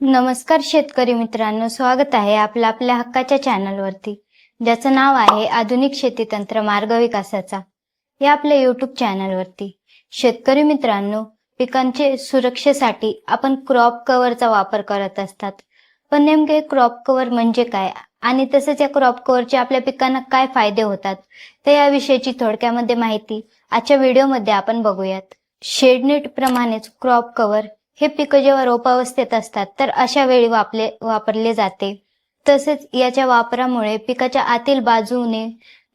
नमस्कार शेतकरी मित्रांनो स्वागत आहे आपलं आपल्या हक्काच्या चॅनलवरती ज्याचं नाव आहे आधुनिक शेती तंत्र मार्ग विकासाचा. या आपल्या युट्यूब चॅनलवरती शेतकरी मित्रांनो पिकांचे सुरक्षेसाठी आपण क्रॉप कव्हरचा वापर करत असतात. पण नेमके क्रॉप कव्हर म्हणजे काय? आणि तसेच या क्रॉप कव्हरचे आपल्या पिकांना काय फायदे होतात? तर याविषयीची थोडक्यामध्ये माहिती आजच्या व्हिडिओमध्ये आपण बघूयात. शेडनेट प्रमाणेच क्रॉप कव्हर हे पिकं जेव्हा रोपावस्थेत असतात तर अशा वेळी वापले वापरले जाते. तसेच याच्या वापरामुळे पिकाच्या आतील बाजूने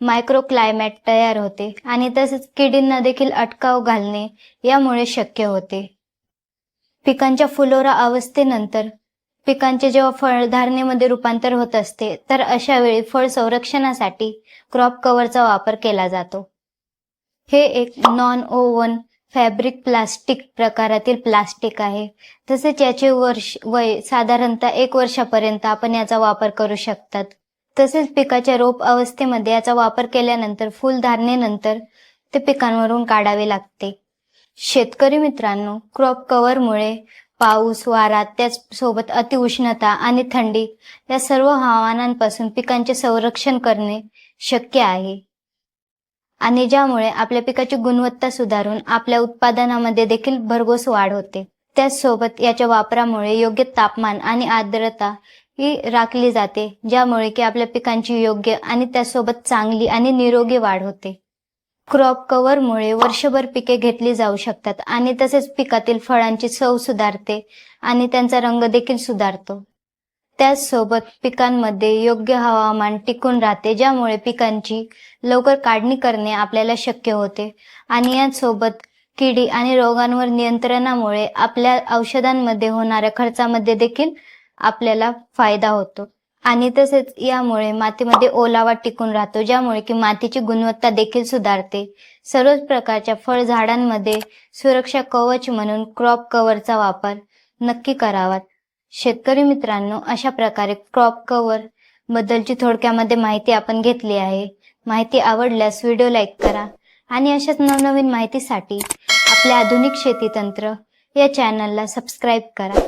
मायक्रो क्लायमॅट तयार होते आणि तसेच किडींना देखील अटकाव घालणे यामुळे शक्य होते. पिकांच्या फुलोरा अवस्थेनंतर पिकांचे जेव्हा फळधारणेमध्ये रूपांतर होत असते तर अशा वेळी फळ संरक्षणासाठी क्रॉप कव्हरचा वापर केला जातो. हे एक नॉन ओवन फॅब्रिक प्लास्टिक प्रकारातील प्लास्टिक आहे. तसेच याचे वर्ष वय साधारणतः एक वर्षापर्यंत आपण याचा वापर करू शकतात. तसेच पिकाच्या रोप अवस्थेमध्ये याचा वापर केल्यानंतर फुलधारणेनंतर ते पिकांवरून काढावे लागते. शेतकरी मित्रांनो क्रॉप कव्हरमुळे पाऊस वारा त्याचसोबत अतिउष्णता आणि थंडी या सर्व हवामानांपासून पिकांचे संरक्षण करणे शक्य आहे. आणि ज्यामुळे आपल्या पिकाची गुणवत्ता सुधारून आपल्या उत्पादनामध्ये देखील भरघोस वाढ होते. त्याचसोबत याच्या वापरामुळे योग्य तापमान आणि आर्द्रता ही राखली जाते ज्यामुळे की आपल्या पिकांची योग्य आणि त्यासोबत चांगली आणि निरोगी वाढ होते. क्रॉप कव्हरमुळे वर्षभर पिके घेतली जाऊ शकतात आणि तसेच पिकातील फळांची चव सुधारते आणि त्यांचा रंग देखील सुधारतो. त्याचसोबत पिकांमध्ये योग्य हवामान टिकून राहते ज्यामुळे पिकांची लवकर काढणी करणे आपल्याला शक्य होते. आणि यासोबत किडी आणि रोगांवर नियंत्रणामुळे आपल्या औषधांमध्ये होणाऱ्या खर्चामध्ये देखील आपल्याला फायदा होतो. आणि तसेच यामुळे मातीमध्ये ओलावा टिकून राहतो ज्यामुळे की मातीची गुणवत्ता देखील सुधारते. सर्वच प्रकारच्या फळझाडांमध्ये सुरक्षा कवच म्हणून क्रॉप कव्हरचा वापर नक्की करावा. शेतकरी मित्रांनो अशा प्रकारे क्रॉप कव्हर बद्दलची थोडक्यामध्ये माहिती आपण घेतली आहे. माहिती आवडल्यास व्हिडिओ लाईक करा आणि अशाच नवनवीन माहितीसाठी आपल्या आधुनिक शेती तंत्र या चॅनलला सबस्क्राईब करा.